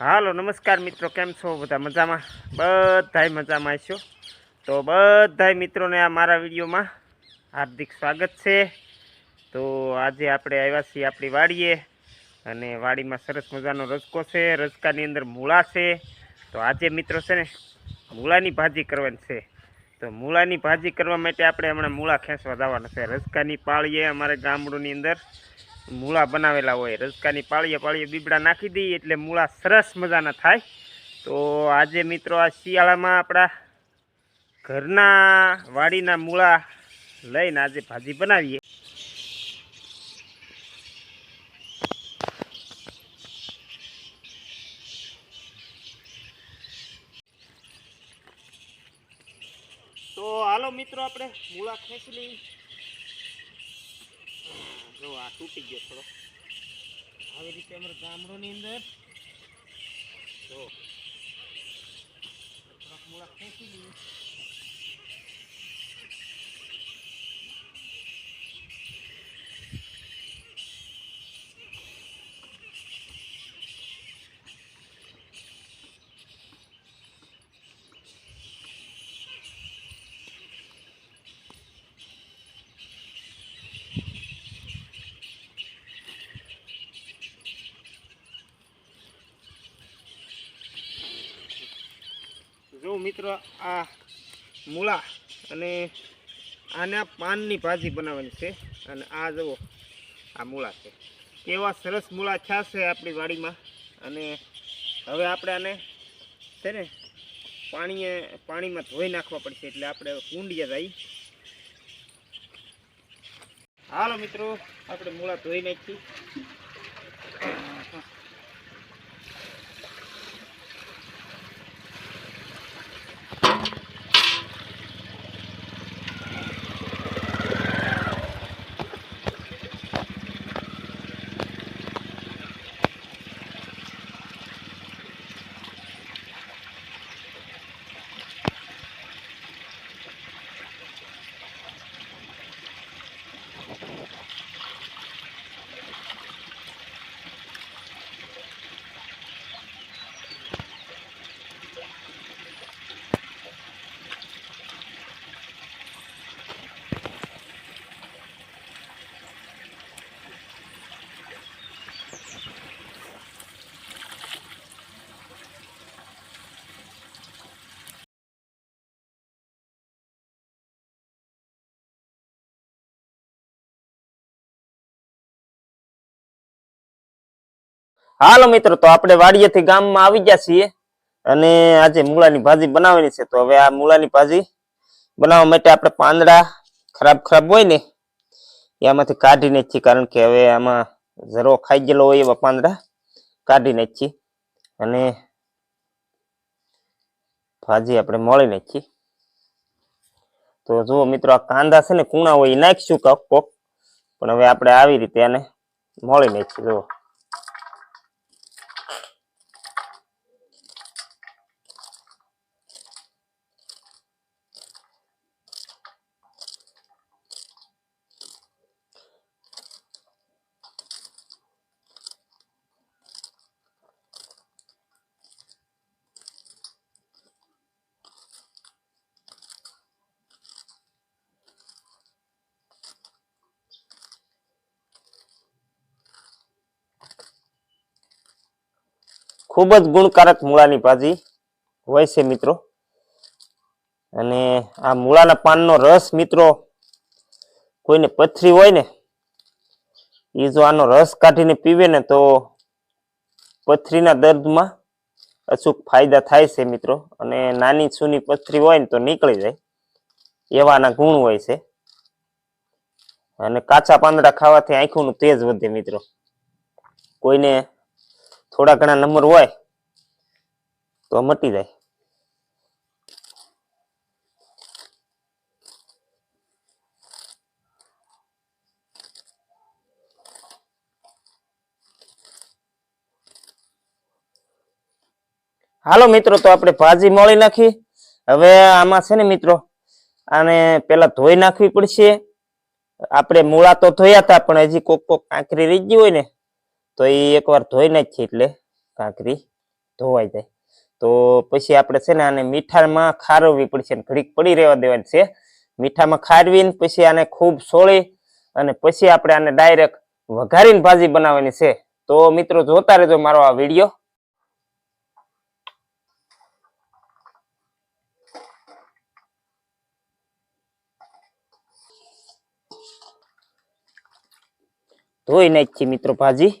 હાલો, નમસ્કાર મિત્રો, કેમ છો? બધા મજામાં? બધાય મજામાં છો? તો બધાય મિત્રોને આ મારા વિડીયોમાં હાર્દિક સ્વાગત છે. તો આજે આપણે આવ્યા છીએ આપણી વાડીએ અને વાડીમાં સરસ મજાનો રસકો છે. રસકાની અંદર મૂળા છે. તો આજે મિત્રો છે ને, મૂળાની ભાજી કરવાની છે. તો મૂળાની ભાજી કરવા માટે આપણે હમણાં મૂળા ખેંચવા જવાના છે. રસકાની પાળીએ અમારે ગામડુંની અંદર. મૂળા બનાવેલા હોય. રસકાની પાળીએ પાળીએ બીબડા નાખી દઈએ એટલે મૂળા સરસ મજાના થાય. તો આજે મિત્રો આ શિયાળામાં આપણા ઘરના વાડીના મૂળા લઈને આજે ભાજી બનાવીએ. તો હાલો મિત્રો, આપણે મૂળા ખેંચી લઈએ. જો આ તૂટી ગયો થોડો. આવી રીતે અમારા ગામડોની અંદર જો. થોડાક મૂળા ખેંચી લઈએ જો મિત્રો, આ મૂળા અને આના પાનની ભાજી બનાવવાની છે. અને આ જુઓ, આ મૂળા છે. કેવા સરસ મૂળા છાશે આપણી વાડીમાં. અને હવે આપણે આને છે ને, પાણીએ, પાણીમાં ધોઈ નાખવા પડશે એટલે આપણે કુંડિયા જઈ હાલો મિત્રો, આપણે મૂળા ધોઈ નાખી. હાલો મિત્રો, તો આપણે વાડીએથી ગામમાં આવી ગયા છીએ અને આજે મૂળાની ભાજી બનાવવાની છે. તો હવે આ મૂળાની ભાજી બનાવવા માટે આપણે પાંદડા ખરાબ ખરાબ હોય ને એમાંથી કાઢી નાખીએ. કારણ કે હવે આમાં ઝરો ખાઈ ગયેલો હોય એવા પાંદડા કાઢી નાખીએ અને ભાજી આપણે મળી નાખીએ. તો જુઓ મિત્રો, આ કાંદા છે ને, કૂણા હોય, એ નાખીશું કોક. પણ હવે આપણે આવી રીતે આને મળી નાખીએ. જુઓ. ખૂબ જ ગુણકારક મૂળાની ભાજી હોય છે મિત્રો. અને આ મૂળાના પાનનો રસ મિત્રો, કોઈને પથરી હોય ને એ જો આનો રસ કાઢીને પીવે ને તો પથરીના દર્દમાં અચૂક ફાયદા થાય છે મિત્રો. અને નાની સૂની પથરી હોય ને તો નીકળી જાય, એવાના ગુણ હોય છે. અને કાચા પાંદડા ખાવાથી આંખોનું તેજ વધે મિત્રો. કોઈને થોડા ઘણા નંબર હોય તો મટી જાય. હાલો મિત્રો, તો આપણે ભાજી મળી નાખી. હવે આમાં છે ને મિત્રો, આને પેલા ધોઈ નાખવી પડશે. આપણે મૂળા તો ધોયા હતા, પણ હજી કોક કોક કાંકરી રહી ગઈ હોય ને તો એ એકવાર ધોઈ નાખીએ એટલે કાંકરી ધોવાઈ જાય. તો પછી આપણે છે ને આને મીઠામાં ખારવવી પડશે ને ઘડીક પડી રહેવા દેવાની છે. મીઠામાં ખારવીને પછી આને ખૂબ સોળી અને પછી આપણે આને ડાયરેક્ટ વઘારીને ભાજી બનાવવાની છે. તો મિત્રો જોતા રહેજો મારો આ વીડિયો. ધોઈ નાખી મિત્રો ભાજી.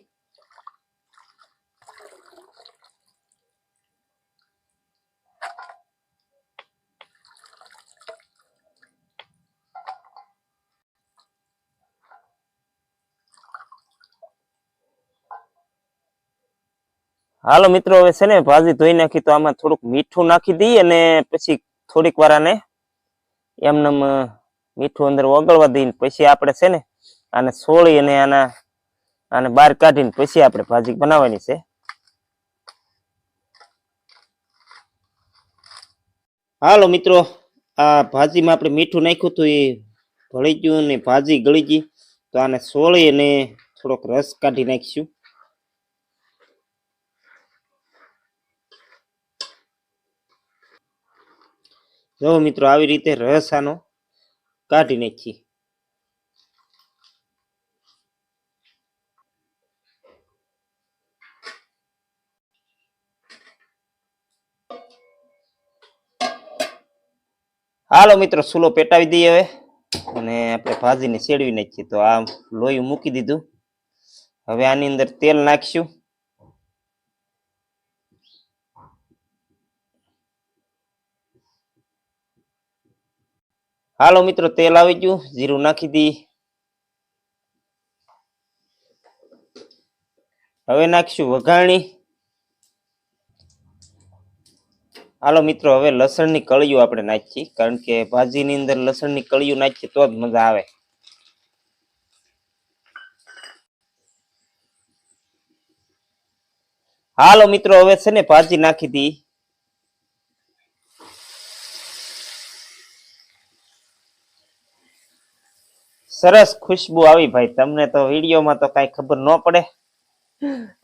હાલો મિત્રો, હવે છે ને ભાજી ધોઈ નાખી, તો આમાં થોડુંક મીઠું નાખી દઈએ અને પછી થોડીક વાર આને એમને મીઠું અંદર ઓગળવા દઈને પછી આપણે છે ને આને સોળી અને આના, આને બહાર કાઢીને પછી આપણે ભાજી બનાવવાની છે. હાલો મિત્રો, આ ભાજીમાં આપણે મીઠું નાખ્યું હતું, એ ભળી ગયું ને ભાજી ગળી ગઈ. તો આને સોળી અને થોડોક રસ કાઢી નાખીશું. જો મિત્રો આવી રીતે રસ આનો કાઢી નાખી હાલો મિત્રો, સુલો પેટાવી દઈએ હવે. અને આપણે ભાજીને શેડવી નાખીએ. તો આ લોહી મૂકી દીધું. હવે આની અંદર તેલ નાખીશું. હાલો મિત્રો, તેલ આવી ગયું. જીરું નાખી દી. હવે નાખીશું વઘાણી. હાલો મિત્રો, હવે લસણની કળીઓ આપણે નાખીએ, કારણ કે ભાજીની અંદર લસણની કળીઓ નાખીએ તો જ મજા આવે. હાલો મિત્રો, હવે છે ને ભાજી નાખી દી. સરસ ખુશ્બુ આવી ભાઈ. તમને તો વિડીયોમાં તો કઈ ખબર ન પડે.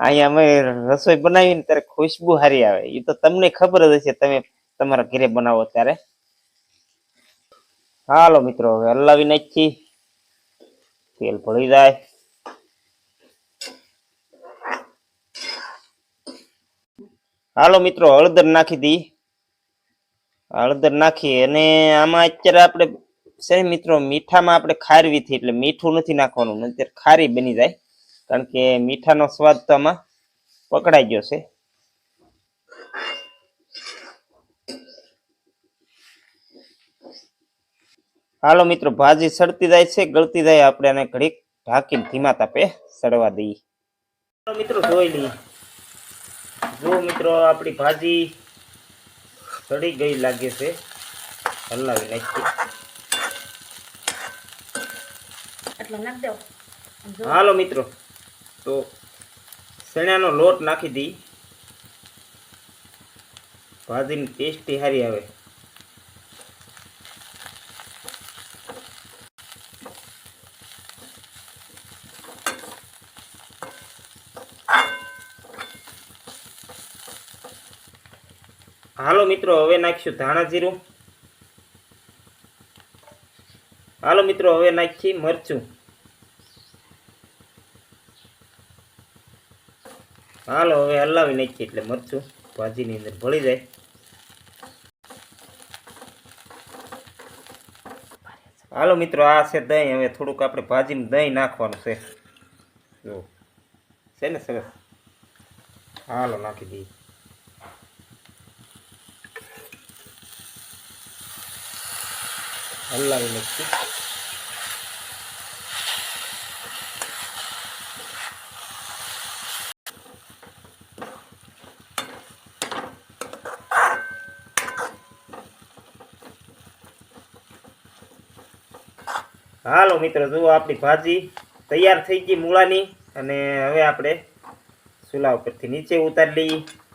અહીંયા અમે રસોઈ બનાવીને ત્યારે ખુશ્બુ હારી આવે. એ તો તમને ખબર જ હશે તમે તમારા ઘરે બનાવો ત્યારે. હાલો મિત્રો, હવે હલાવી નાખી તેલ ભળી જાય. હાલો મિત્રો, હળદર નાખી દી. હળદર નાખી અને આમાં અત્યારે આપણે છે મિત્રો, મીઠામાં આપણે ખારવી થી, એટલે મીઠું નથી નાખવાનું, નહીંતર ખારી બની જાય. કારણ કે મીઠાનો સ્વાદ તો આમાં પકડાઈ ગયો છે. હાલો મિત્રો, ભાજી સડતી જાય છે, ગળતી જાય, આપણે આને ઘડીક ઢાંકીને ધીમા તાપે સડવા દઈએ. મિત્રો, જોઈ લઈએ. જો મિત્રો, આપણી ભાજી સડી ગઈ લાગે છે. હલાવી નાખી આટલો નાખ દો. હાલો મિત્રો. તો ચણાનો લોટ નાખી દી. ભાજીની ટેસ્ટી સારી આવે. હાલો મિત્રો, હવે નાખીશું ધાણા જીરું. હાલો મિત્રો, હવે નાખી મરચું. હાલો, હવે હલાવી નાખીએ એટલે મરચું ભાજીની અંદર ભળી જાય. હાલો મિત્રો, આ છે દહીં. હવે થોડુંક આપણે ભાજીમાં દહીં નાખવાનું છે. જો. છે ને સરસ? હાલો, નાખી દઈએ. હલાવી નાખીએ હાલો મિત્રો, જુઓ આપણી ભાજી તૈયાર થઈ ગઈ મૂળાની. અને હવે આપણે ચૂલા ઉપરથી નીચે ઉતારી લઈએ.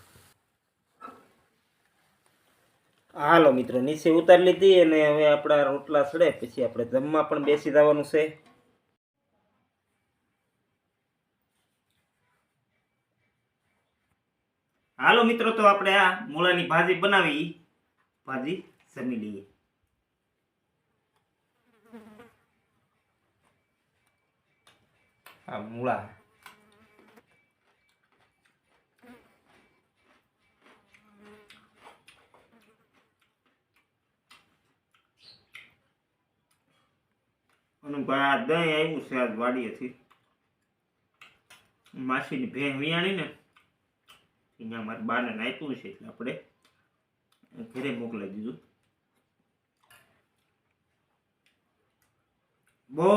હાલો મિત્રો, નીચે ઉતારી લીધી અને હવે આપણા રોટલા સડે. પછી આપણે જમવા પણ બેસી જવાનું છે. હાલો મિત્રો, તો આપણે આ મૂળાની ભાજી બનાવી. ભાજી જમી લઈએ. આ મૂળા. અને ભાઈ આ દહીં આવ્યું છે, આજ વાડીએથી. માસીની ભેં વિયાણી ને, અહીંયા મારા બાને નાખ્યું છે, એટલે આપણે ઘરે મોકલાવી દીધું. બહુ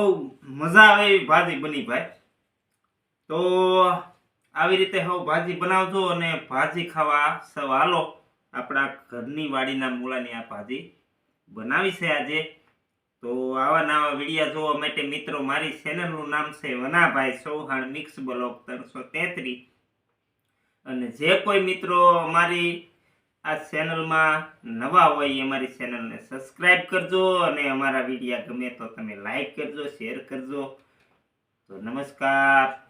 મજા આવે એવી ભાજી બની ભાઈ. તો આવી રીતે હવે ભાજી બનાવજો અને ભાજી ખાવા સવાલો આપણા ઘરની વાડીના મૂળાની આ ભાજી બનાવી છે આજે. તો આવા નવા વિડીયા જોવા માટે મિત્રો, મારી ચેનલનું નામ છે વનાભાઈ ચૌહાણ મિક્સ બ્લોક ત્રણસો તેત્રીસ અને જે કોઈ મિત્રો અમારી આ ચેનલમાં નવા હોય, એ અમારી ચેનલને સબસ્ક્રાઈબ કરજો અને અમારા વિડીયા ગમે તો તમે લાઈક કરજો શેર કરજો. તો નમસ્કાર.